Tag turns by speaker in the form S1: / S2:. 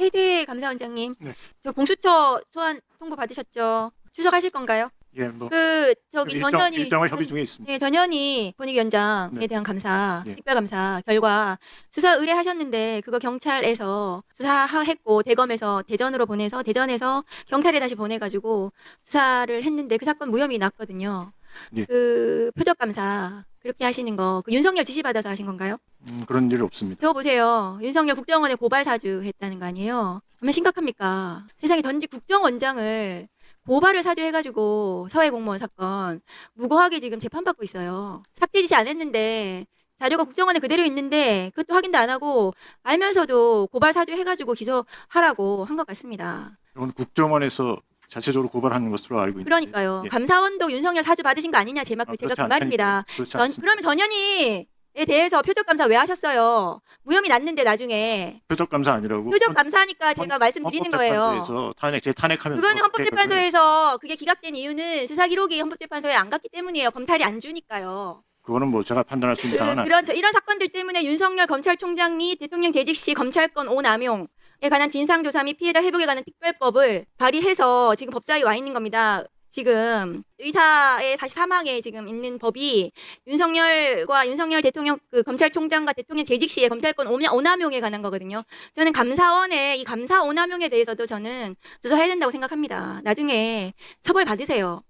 S1: 최재 감사원장님,
S2: 네.
S1: 저 공수처 소환 통보 받으셨죠? 추석하실 건가요?
S2: 예, 뭐
S1: 그 저기
S2: 일정,
S1: 전현희
S2: 일정을
S1: 전-
S2: 협의 중에 있습니다.
S1: 네, 전현희 권익위원장에
S2: 네.
S1: 대한 감사,
S2: 예.
S1: 특별감사 결과 수사 의뢰하셨는데 그거 경찰에서 수사했고 대검에서 대전으로 보내서 대전에서 경찰에 다시 보내가지고 수사를 했는데 그 사건 무혐의 났거든요.
S2: 예.
S1: 그 표적 감사 그렇게 하시는 거, 그 윤석열 지시 받아서 하신 건가요?
S2: 음, 그런 일 없습니다.
S1: 배워보세요. 윤석열 국정원에 고발 사주 했다는 거 아니에요? 얼마나 심각합니까? 세상에 전직 국정원장을 고발을 사주해가지고 서해 공무원 사건 무고하게 지금 재판받고 있어요. 삭제 지시 안 했는데 자료가 국정원에 그대로 있는데 그것도 확인도 안 하고 알면서도 고발 사주해가지고 기소하라고 한 것 같습니다.
S2: 이건 국정원에서 자체적으로 고발하는 것으로 알고 있는데
S1: 그러니까요.
S2: 예.
S1: 감사원도 윤석열 사주 받으신 거 아니냐 제 말,
S2: 아,
S1: 제가
S2: 그렇지
S1: 그 말입니다.
S2: 그렇지
S1: 전,
S2: 않습니다.
S1: 그러면 전현희에 대해서 표적 감사 왜 하셨어요? 무혐의 났는데 나중에
S2: 표적 감사 아니라고
S1: 표적 감사하니까 제가 말씀드리는 거예요.
S2: 헌법재판소에서 탄핵 제 탄핵하면
S1: 그거는 헌법재판소에서 그게 기각된 이유는 수사 기록이 헌법재판소에 안 갔기 때문이에요. 검찰이 안 주니까요.
S2: 그거는 뭐 제가 판단할 수
S1: 그,
S2: 있는 사안은 아니-
S1: 그런 저- 이런 사건들 때문에 윤석열 검찰총장 및 대통령 재직 시 검찰권 오남용 에 관한 진상조사 및 피해자 회복에 관한 특별법을 발의해서 지금 법사위 와 있는 겁니다. 지금 의사의 사실 사망에 지금 있는 법이 윤석열과 윤석열 대통령 그 검찰총장과 대통령 재직 시에 검찰권 오남용에 관한 거거든요. 저는 감사원의 이 감사 오남용에 대해서도 저는 조사해야 된다고 생각합니다. 나중에 처벌 받으세요.